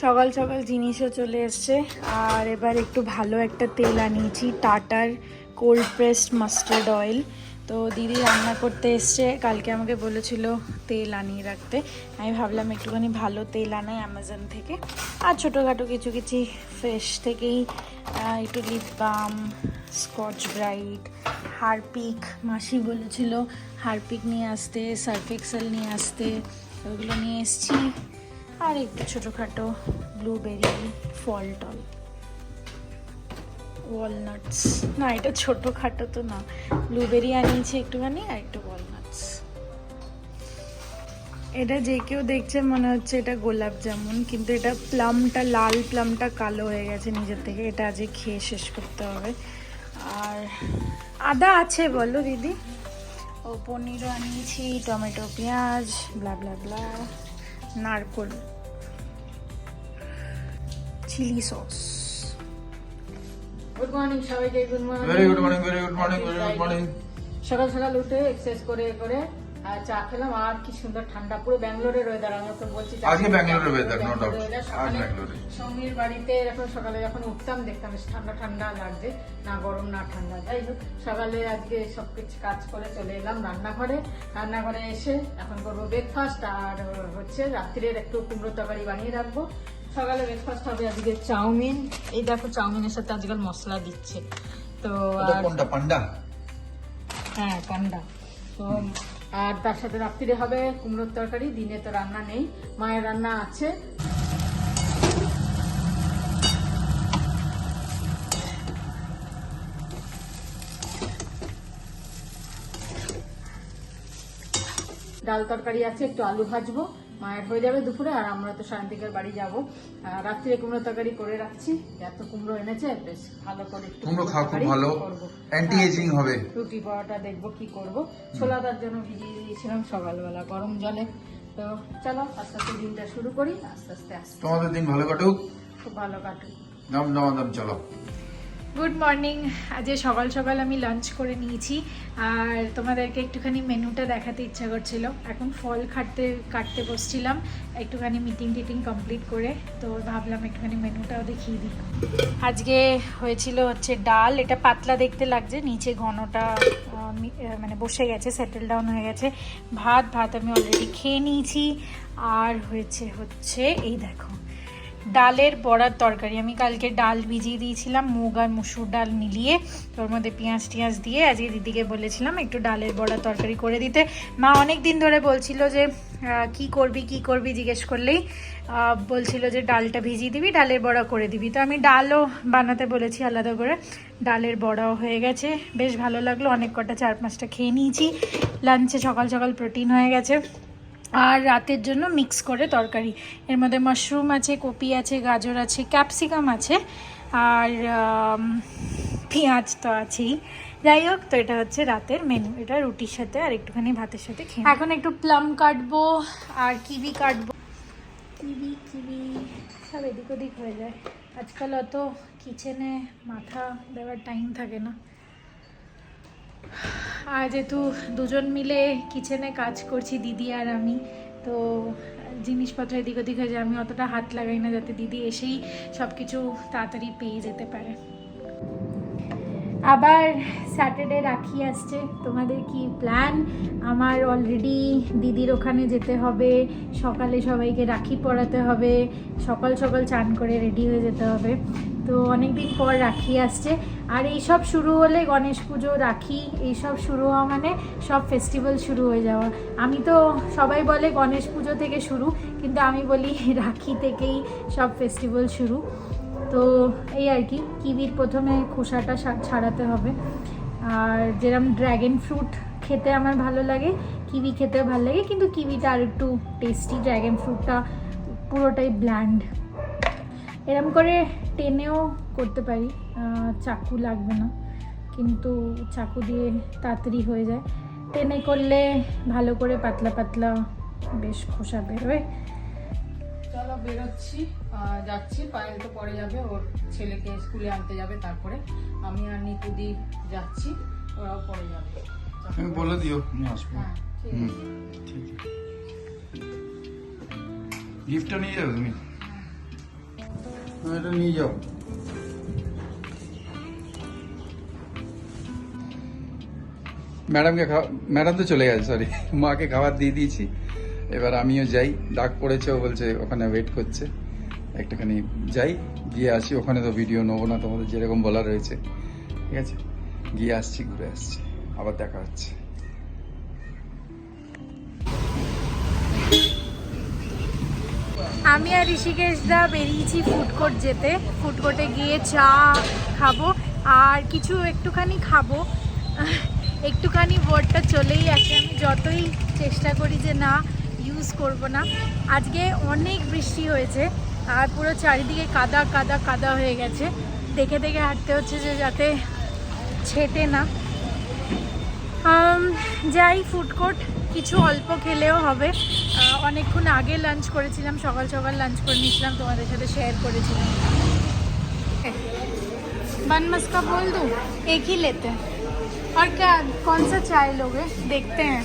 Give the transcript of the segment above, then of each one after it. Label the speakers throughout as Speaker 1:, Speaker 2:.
Speaker 1: সকাল সকাল জিনিসও চলে এসছে। আর এবার একটু ভালো একটা তেল আনিয়েছি, টাটার কোল্ড প্রেসড মাস্টার্ড অয়েল তো দিদি রান্না করতে এসছে, কালকে আমাকে বলেছিল তেল আনিয়ে রাখতে। আমি ভাবলাম একটুখানি ভালো তেল আনাই অ্যামাজন থেকে। আর ছোটোখাটো কিছু কিছু ফ্রেশ থেকেই একটু lip balm Scotch Brite Harpic, মাসি বলেছিল হারপিক নিয়ে আসতে সার্ফ এক্সেল নিয়ে আসতে, ওগুলো নিয়ে এসছি। আর একটু ছোটোখাটো ব্লুবেরি ফল টল ওয়ালনাটস না, এটা ছোটোখাটো তো না। ব্লুবেরি আনিয়েছি একটুখানি আর একটু ওয়ালনাটস এটা যে কেউ দেখছে মনে হচ্ছে এটা গোলাপ জামুন, কিন্তু এটা প্লামটা লাল প্লামটা কালো হয়ে গেছে নিজের থেকে। এটা আজকে খেয়ে শেষ করতে হবে। আর আদা আছে বলো দিদি? ও, পনিরও আনিয়েছি, টমেটো, পেঁয়াজ ব্লা ব্লা ব্লা নারকোল। চিলি সস
Speaker 2: গুড মর্নিং সবাইকে good morning
Speaker 3: very good morning very good morning very good morning
Speaker 2: সকাল সকাল উঠে এক্সারসাইজ করে করে আর চা খেলাম আর কি সুন্দর ঠান্ডা পুরো ব্যাঙ্গালোরের ওয়েদার আমি ওকে বলছি
Speaker 3: আজকে ব্যাঙ্গালোরের doubt.
Speaker 2: ব্যাঙ্গালোরের weather,
Speaker 3: আজ ব্যাঙ্গালোরে।
Speaker 2: সৌমির বাড়িতে এখন সকালে যখন উঠতাম দেখতাম বেশ ঠান্ডা ঠান্ডা লাগছে না গরম না ঠান্ডা যাই হোক সকালে আজকে সব কিছু কাজ করে চলে এলাম রান্নাঘরে রান্নাঘরে এসে এখন করব ব্রেকফাস্ট আর হচ্ছে রাত্রির একটু কুমড়ো তরকারি বানিয়ে রাখব সকালে ব্রেকফাস্ট হবে আজকে চাউমিন। এই দেখো চাউমিনের সাথে আজকাল মশলা দিচ্ছে। তো
Speaker 3: কোনটা পান্ডা?
Speaker 2: হ্যাঁ পান্ডা। তো আর তার সাথে রাত্রিরে হবে কুমড়োর তরকারি দিনে তো রান্না নেই মায়ের রান্না আছে। ডাল তরকারি আছে একটু আলু ভাজবো। মায়ের হয়ে যাবে দুপুরে আর আমরা তো শান্তিকের বাড়ি যাব। আর রাত্রিরে কুমড়ো তরকারি করে রাখছি। এত কুমড়ো এনেছে বেশ ভালো করে একটু
Speaker 3: কুমড়ো খাওয়া খুব ভালো। অ্যান্টি এজিং হবে।
Speaker 2: রুটি পরোটা দেখব কি করব। ছোলাটার জন্য ভিজিয়ে দিয়েছিলাম সকালবেলা গরম জলে। তো চলো আস্তে আস্তে দিনটা শুরু করি আস্তে আস্তে আস্তে
Speaker 3: তোমাদের দিন ভালো কাটুক।
Speaker 2: খুব ভালো কাটুক।
Speaker 3: দাম দাম চলো।
Speaker 1: গুড মর্নিং আজকে সকাল সকাল আমি লাঞ্চ করে নিয়েছি। আর তোমাদেরকে একটুখানি মেনুটা দেখাতে ইচ্ছা করছিল। এখন ফল কাটতে কাটতে বসছিলাম। একটুখানি মিটিং টিটিং কমপ্লিট করে তো ভাবলাম একটুখানি মেনুটাও দেখিয়ে দিই। আজকে হয়েছিল হচ্ছে ডাল। এটা পাতলা দেখতে লাগছে। নিচে ঘনটা মানে বসে গেছে সেটেল ডাউন হয়ে গেছে। ভাত ভাত আমি অলরেডি খেয়ে নিয়েছি। আর হয়েছে হচ্ছে, এই দেখো। ডালের বড়ার তরকারি। আমি কালকে ডাল ভিজিয়ে দিয়েছিলাম, মুগ আর মুসুর ডাল মিলিয়ে। তোর মধ্যে পেঁয়াজ টিয়াজ দিয়ে আজকে দিদিকে বলেছিলাম একটু ডালের বড়ার তরকারি করে দিতে। মা অনেক দিন ধরে বলছিল যে কি করবি কি করবি? জিজ্ঞেস করলেই বলছিল যে, ডালটা ভিজিয়ে দিবি, ডালের বড়া করে দিবি। তো আমি ডালও বানাতে বলেছি আলাদা করে। ডালের বড়াও হয়ে গেছে। বেশ ভালো লাগল। অনেক কটা চার পাঁচটা খেয়ে নিয়েছি। লাঞ্চে সকাল সকাল প্রোটিন হয়ে গেছে। আর রাতের জন্য মিক্স করে তরকারি। এর মধ্যে মাশরুম আছে কপি আছে গাজর আছে ক্যাপসিকাম আছে আর পেঁয়াজ তো আছেই। যাই হোক তো এটা হচ্ছে রাতের মেনু এটা রুটির সাথে আর একটুখানি ভাতের সাথে খেয়ে এখন একটু প্লাম কাটবো আর কিবি কাটবো। কিবি কিবি সব এদিক ওদিক হয়ে যায়। আজকাল অত কিচেনে মাথা দেওয়ার টাইম থাকে না। আর যেহেতু দুজন মিলে কিচেনে কাজ করছি, দিদি আর আমি, তো জিনিসপত্র এদিক ওদিক হয়ে যায়। আমি অতটা হাত লাগাই না যাতে দিদি এসেই সব কিছু তাড়াতাড়ি পেয়ে যেতে পারে। আবার স্যাটারডে রাখি আসছে। তোমাদের কি প্ল্যান আমার অলরেডি দিদির ওখানে যেতে হবে, সকালে সবাইকে রাখি পরাতে হবে, সকাল সকাল চান করে রেডি হয়ে যেতে হবে। তো অনেক দিন পর রাখি আসছে। আর এই সব শুরু হলে গণেশ পুজো, রাখি এইসব শুরু হওয়া মানে সব ফেস্টিভ্যাল শুরু হয়ে যাওয়া। আমি তো সবাই বলে গণেশ পুজো থেকে শুরু, কিন্তু আমি বলি রাখি থেকেই সব ফেস্টিভ্যাল শুরু। তো এই আর কি, কিবির প্রথমে খোসাটা ছাড়াতে হবে। আর যেরকম ড্র্যাগন ফ্রুট খেতে আমার ভালো লাগে, কিবি খেতে ভালো লাগে, কিন্তু কিবিটা আর একটু টেস্টি ড্র্যাগন ফ্রুটটা পুরোটাই ব্ল্যান্ড এরম করে টেনেও করতে পারি। চাকু লাগবে না কিন্তু চাকু দিয়ে তাড়াতাড়ি হয়ে যায়। টেনে করলে ভালো করে পাতলা পাতলা বেশ খোসা বেরোয়।
Speaker 2: চলো বেরোচ্ছি যাচ্ছি পায়েল তো পরে যাবে ওর ছেলেকে স্কুলে আনতে যাবে তারপরে আমি আর নিতুদি যাচ্ছি ওরাও পরে যাবে।
Speaker 3: তুমি বলে দিও আমি আসব।
Speaker 2: হ্যাঁ ঠিক
Speaker 3: হুম
Speaker 2: আছে।
Speaker 3: ঠিক আছে। গিফটটা নিয়ে যাবে তুমি? এটা নিয়ে যাও। ম্যাডামকে খাওয়া ম্যাডাম তো চলে গেছে সরি মাকে খাবার দিয়ে দিয়েছি। এবার আমিও যাই। ডাক পড়েছে, ও বলছে ওখানে ওয়েট করছে। একটুখানি যাই, গিয়ে আসি। ওখানে তো ভিডিও নেব না তোমাদের, যেরকম বলা রয়েছে। ঠিক আছে? গিয়ে আসছি, ঘুরে আসছি। আবার দেখা হচ্ছে।
Speaker 1: আমি আর ঋষিকেশ দা বেরিয়েছি ফুড কোর্ট যেতে। ফুড কোর্টে গিয়ে চা খাব, আর কিছু একটুখানি খাব। একটুখানি বোর্ডটা চলেই আসে। আমি যতই চেষ্টা করি যে না ইউজ করব না। আজকে অনেক বৃষ্টি হয়েছে, আর পুরো চারিদিকে কাদা কাদা কাদা হয়ে গেছে। দেখে দেখে হাঁটতে হচ্ছে যে যাতে ছেটে না। যাই ফুড কোর্ট কিছু অল্প খেলেও হবে আহ, অনেকক্ষণ আগে লাঞ্চ করেছিলাম সকাল সকাল লাঞ্চ করে নিয়েছিলাম তোমাদের সাথে শেয়ার করেছিলাম बन मस्का बोल दूँ एक ही लेते हैं और क्या कौन सा चाय लोगे देखते हैं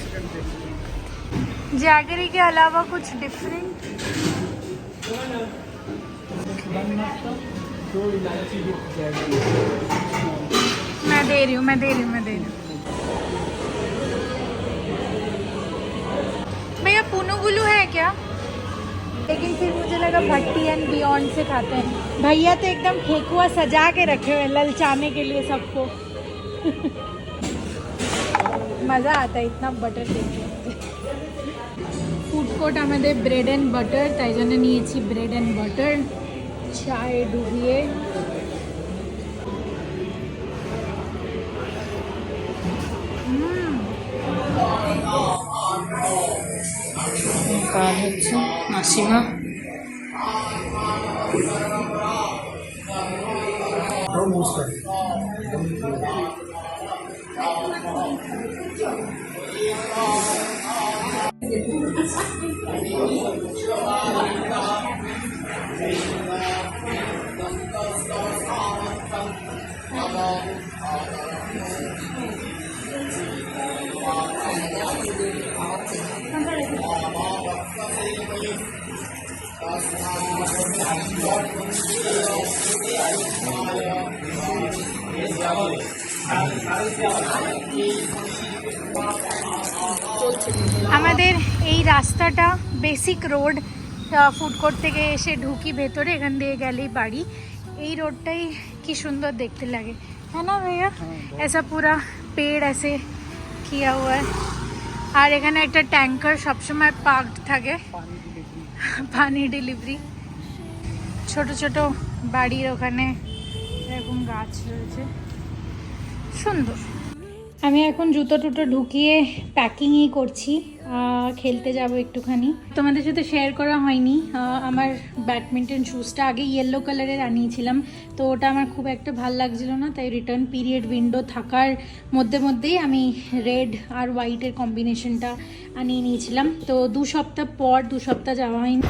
Speaker 1: जैगरी के अलावा कुछ डिफरेंट मैं दे रही हूँ मैं दे रही हूँ मैं दे रही हूँ भैया पुनुगुलू है क्या लेकिन फिर मुझे लगा भट्टी एंड बियॉन्ड से खाते हैं भैया तो एकदम ठेकुआ सजा के रखे हुए हैं ललचाने के लिए सबको मज़ा आता है इतना बटर देख के ফুড কোর্ট আমাদের ব্রেড অ্যান্ড বাটার তাই জন্য নিয়েছি ব্রেড অ্যান্ড বাটার চায়ে ডুবিয়ে কাজ হচ্ছে। মাসিমা। আমাদের রাস্তাটা বেসিক রোড ফুড কোর্ট থেকে এসে ঢুকি ভেতরে এখান দিয়ে গেলেই বাড়ি। এই রোডটাই কি সুন্দর দেখতে লাগে। হ্যাঁ না ভাইয়া? হ্যাঁ, এসা পুরা পেড় আছে কিয়া হুয়া আর এখানে একটা ট্যাঙ্কার সবসময় পার্কড থাকে। পানি ডেলিভারি ছোট ছোট বাড়ির ওখানে এরকম গাছ রয়েছে। সুন্দর। আমি এখন জুতো টুটো ঢুকিয়ে প্যাকিংই করছি খেলতে যাব একটুখানি। তোমাদের সাথে শেয়ার করা হয়নি আমার ব্যাডমিন্টন শ্যুজটা আগে ইয়েলো কালারের আনিয়েছিলাম, তো ওটা আমার খুব একটা ভালো লাগছিল না, তাই রিটার্ন পিরিয়ড উইন্ডো থাকার মধ্যে মধ্যেই আমি রেড আর হোয়াইটের কম্বিনেশনটা আনিয়ে নিয়েছিলাম। তো দু সপ্তাহ পর, দু সপ্তাহ যাওয়া হয়নি।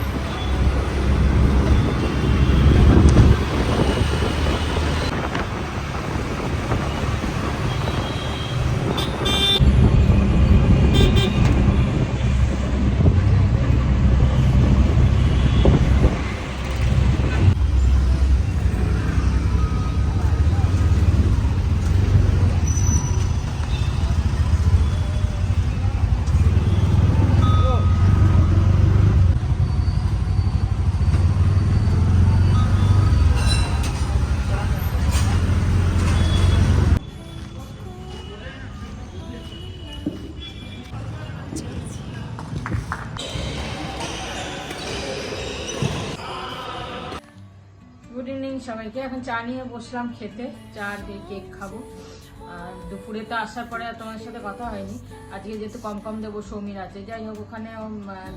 Speaker 2: সবাইকে এখন চা নিয়ে বসলাম খেতে চা আর দিয়ে কেক খাব। আর দুপুরে তো আসার পরে আর তোমার সাথে কথা হয়নি। আজকে যেহেতু কম কম দেবো সৌমির আছে। যাই হোক ওখানে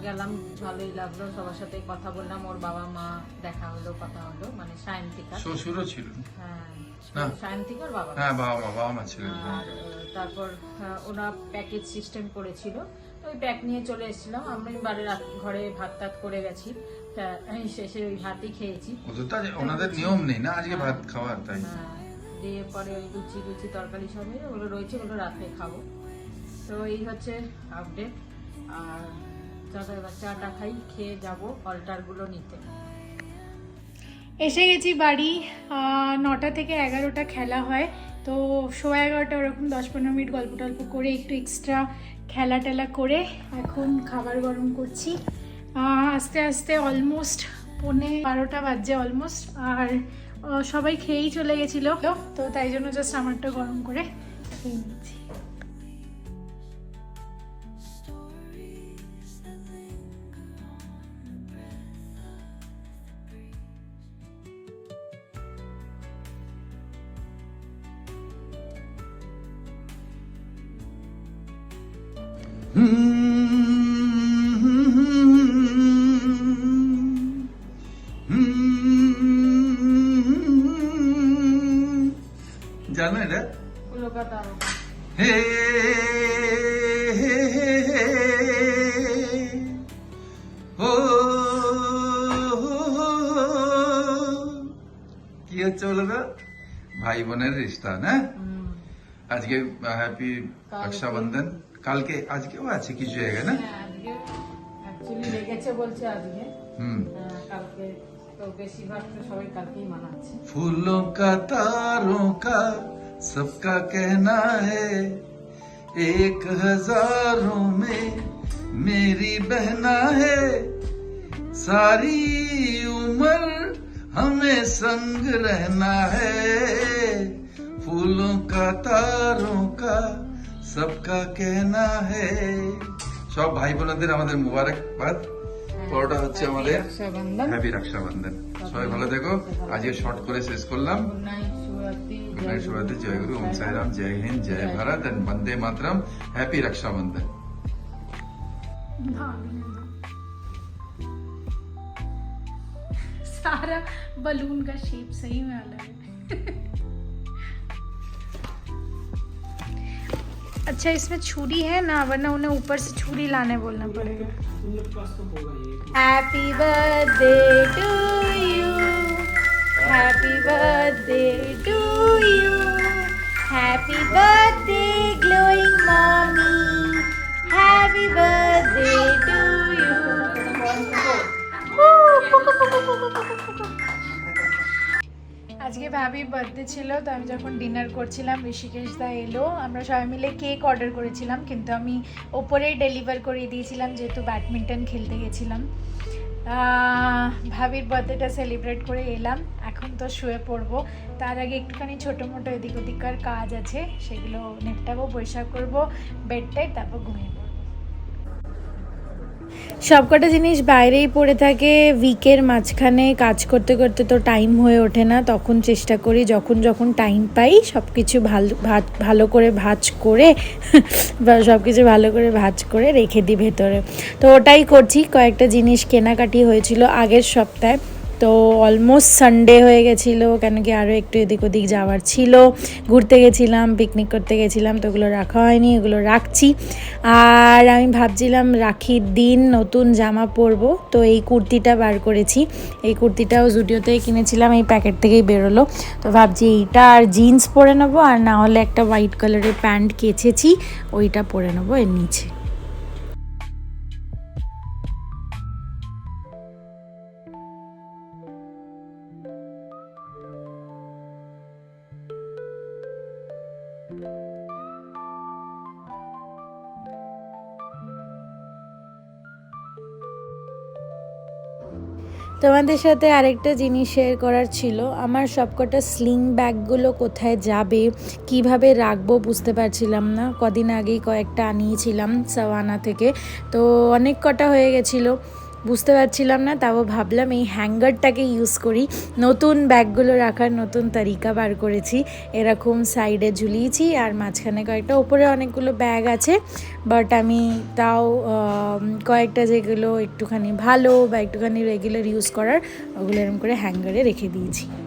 Speaker 2: গেলাম ভালোই লাগল। সবার সাথে কথা বললাম। ওর বাবা মা দেখা হলো কথা হলো মানে সায়ন্তিকা।
Speaker 3: শ্বশুরও ছিল
Speaker 2: হ্যাঁ
Speaker 3: না।
Speaker 2: সায়ন্তিকার বাবা?
Speaker 3: হ্যাঁ বাবা মা বাবা মা ছিলেন।
Speaker 2: আর তারপর ওরা প্যাকেজ সিস্টেম করেছিল। তো ওই প্যাক নিয়ে চলে এসেছিলাম। আমি বাড়ির ঘরে ভাত টাত করে গেছি। শেষে ওই ভাতই খেয়েছি।
Speaker 3: ওদের তো ওনাদের নিয়ম নেই না আজকে ভাত খাওয়ার তাই
Speaker 2: হ্যাঁ, দিয়ে পরে ওই লুচি লুচি তরকারি সব ওগুলো রয়েছে ওগুলো রাতে খাব। তো এই হচ্ছে আপডেট আর চাটা খাই খেয়ে যাব অল্টারগুলো নিতে।
Speaker 1: এসে গেছি বাড়ি নটা থেকে এগারোটা খেলা হয় তো সোয়া এগারোটা ওরকম দশ পনেরো মিনিট গল্প টল্প করে একটু এক্সট্রা খেলা টেলা করে এখন খাবার গরম করছি। আস্তে আস্তে অলমোস্ট পৌনে বারোটা বাজছে অলমোস্ট আর সবাই খেয়েই চলে গেছিল। তো তাই জন্য জাস্ট আমারটা গরম করে খেয়ে নিচ্ছি।
Speaker 3: জানো ভাই বোনের রিস্তা না আজকে হ্যাপি রক্ষাবন্ধন কালকে আজকেও আছে কিছু জায়গায় না
Speaker 2: হ্যাঁ আজকে অ্যাকচুয়ালি লেগেছে বলছে আজকে
Speaker 3: হুম
Speaker 2: হ্যাঁ, কালকে তো বেশিরভাগ তো সবাই কালকেই মানাচ্ছে
Speaker 3: फूलों का तारों का सबका कहना है एक हजारों में मेरी बहना है सारी उम्र हमें संग रहना है फूलों का तारों का सबका कहना है সব ভাই বোনদের আমাদের মুবারকবাদ পরোটা হচ্ছে আমাদের
Speaker 2: রক্ষাবন্ধন
Speaker 3: হ্যাপি রক্ষাবন্ধন সবাই ভালো দেখো আজকে শর্ট করে শেষ করলাম
Speaker 2: গুড নাইট শুভরাত্রি
Speaker 3: गुड नाइट शुभरात्रि जय गुरु ओम साई राम जय हिंद जय भारत एंड
Speaker 1: सारा बलून का शेप सही में अलग है। अच्छा इसमें छुरी है ना, वरना उन्हें ऊपर से छुरी लाने बोलना पड़ेगा। Happy birthday to you happy birthday to you happy birthday glowing mommy happy birthday to you আজকে ভাবির বার্থডে ছিল, তো আমি যখন ডিনার করছিলাম, ঋষিকেশ দা এলো। আমরা সবাই মিলে কেক অর্ডার করেছিলাম, কিন্তু আমি ওপরেই ডেলিভার করে দিয়েছিলাম, যেহেতু ব্যাডমিন্টন খেলতে গেছিলাম। ভাবির বার্থডেটা সেলিব্রেট করে এলাম। এখন তো শুয়ে পড়ব। তার আগে একটুখানি ছোটো মোটো এদিক ওদিককার কাজ আছে, সেগুলো নেপটাবো পরিষ্কার করব বেডটাই তারপর ঘুমিয়ে সবকটা জিনিস বাইরেই পড়ে থাকে উইকের মাঝখানে কাজ করতে করতে তো টাইম হয়ে ওঠে না, তখন চেষ্টা করি যখন যখন টাইম পাই সব কিছু ভালো ভালো করে ভাজ করে, বা সব কিছু ভালো করে ভাজ করে রেখে দিই ভেতরে। তো ওটাই করছি, কয়েকটা জিনিস কেনাকাটি হয়েছিল আগের সপ্তাহে। তো অলমোস্ট সানডে হয়ে গেছিল, কেন কি আরও একটু এদিক ওদিক যাওয়ার ছিল। ঘুরতে গেছিলাম পিকনিক করতে গেছিলাম, তো ওগুলো রাখা হয়নি এগুলো রাখছি। আর আমি ভাবছিলাম রাখির দিন নতুন জামা পরবো, তো এই কুর্তিটা বার করেছি। এই কুর্তিটাও জুডিওতেই কিনেছিলাম, এই প্যাকেট থেকেই বেরোলো। তো ভাবছি এইটা আর জিন্স পরে নেব, আর না হলে একটা হোয়াইট কালারের প্যান্ট কেচেছি, ওইটা পরে নেব এর নিচে। তোমাদের সাথে আরেকটা জিনিস শেয়ার করার ছিল। আমার সবকটা স্লিং ব্যাগগুলো কোথায় যাবে, কীভাবে রাখব বুঝতে পারছিলাম না। কদিন আগেই কয়েকটা আনিয়েছিলাম সাওয়ানা থেকে। তো অনেক কটা হয়ে গেছিল। বুঝতে পারছিলাম না, তাও ভাবলাম এই হ্যাঙ্গারটাকে ইউজ করি। নতুন ব্যাগগুলো রাখার নতুন তারিকা বার করেছি। এরকম সাইডে ঝুলিয়েছি আর মাঝখানে কয়েকটা, ওপরে অনেকগুলো ব্যাগ আছে বাট আমি তাও কয়েকটা যেগুলো একটুখানি ভালো বা একটুখানি রেগুলার ইউজ করার, ওগুলো এরকম করে হ্যাঙ্গারে রেখে দিয়েছি।